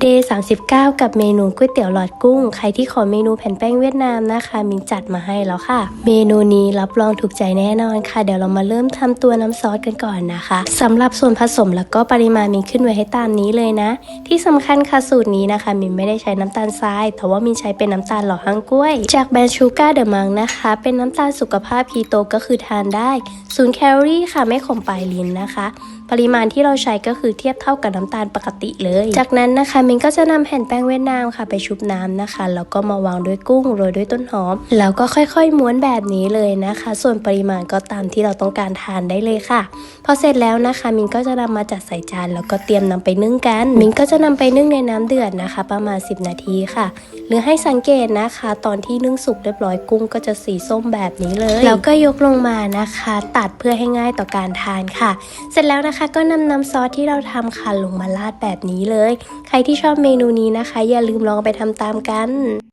เดย์39 กับเมนูก๋วยเตี๋ยวหลอดกุ้ง ใครที่ขอเมนูแผ่นแป้งเวียดนามนะคะ มินจัดมาให้แล้วค่ะ เมนูนี้รับรองถูกใจแน่นอนค่ะ เดี๋ยวเรามาเริ่มทำตัวน้ำซอสกันก่อนนะคะสำหรับส่วนผสมแล้วก็ปริมาณมินขึ้นไว้ให้ตามนี้เลยนะ ที่สำคัญค่ะสูตรนี้นะคะ มินไม่ได้ใช้น้ำตาลทรายแต่ว่ามินใช้เป็นน้ำตาลหล่อฮังกล้วย จากแบรนด์ชูการ์เดอะมังนะคะ เป็นน้ำตาลสุขภาพคีโตก็คือทานได้ศูนย์แคลอรี่ค่ะไม่ขมปลายลิ้นนะคะ ปริมาณที่เราใช้ก็คือเทียบเท่ากับน้ำตาลปกติเลย จากนั้นนะคะมินก็จะนำแผ่นแป้งเวียดนามค่ะไปชุบน้ำนะคะแล้วก็มาวางด้วยกุ้งโรยด้วยต้นหอม แล้วก็ค่อยๆม้วนแบบนี้เลยนะคะ ส่วนปริมาณก็ตามที่เราต้องการทานได้เลยค่ะ พอเสร็จแล้วนะคะ มินก็จะนำมาจัดใส่จานแล้วก็เตรียมนำไปนึ่งกัน มินก็จะนำไปนึ่งในน้ำเดือดนะคะ ประมาณ 10 นาทีค่ะ หรือให้สังเกตนะคะ ตอนที่นึ่งสุกเรียบร้อยกุ้งก็จะสีส้มแบบนี้เลย แล้วก็ยกลงมานะคะ ตัดเพื่อให้ง่ายต่อการทานค่ะ เสร็จแล้วนะคะก็นำน้ำซอสที่เราทำค่ะลงมาราดแบบนี้เลย ใครที่ชอบเมนูนี้นะคะ อย่าลืมลองไปทำตามกัน